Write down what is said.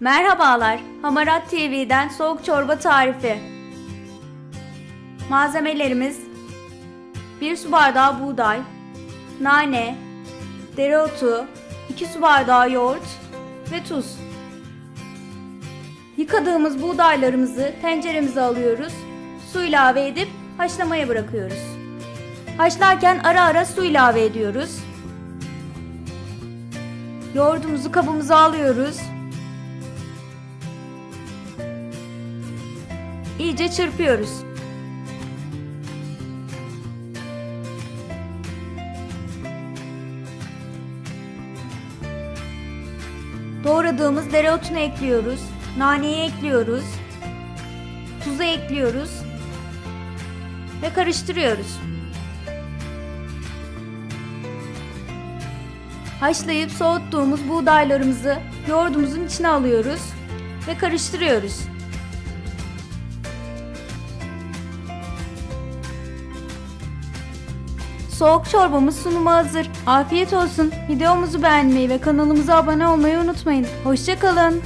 Merhabalar, Hamarat TV'den soğuk çorba tarifi. Malzemelerimiz 1 su bardağı buğday, nane, dereotu, 2 su bardağı yoğurt ve tuz. Yıkadığımız buğdaylarımızı tenceremize alıyoruz. Su ilave edip haşlamaya bırakıyoruz. Haşlarken ara ara su ilave ediyoruz. Yoğurdumuzu kabımıza alıyoruz. İyice çırpıyoruz. Doğradığımız dereotunu ekliyoruz. Naneyi ekliyoruz. Tuzu ekliyoruz. Ve karıştırıyoruz. Haşlayıp soğuttuğumuz buğdaylarımızı yoğurdumuzun içine alıyoruz ve karıştırıyoruz. Soğuk çorbamız sunuma hazır. Afiyet olsun. Videomuzu beğenmeyi ve kanalımıza abone olmayı unutmayın. Hoşçakalın.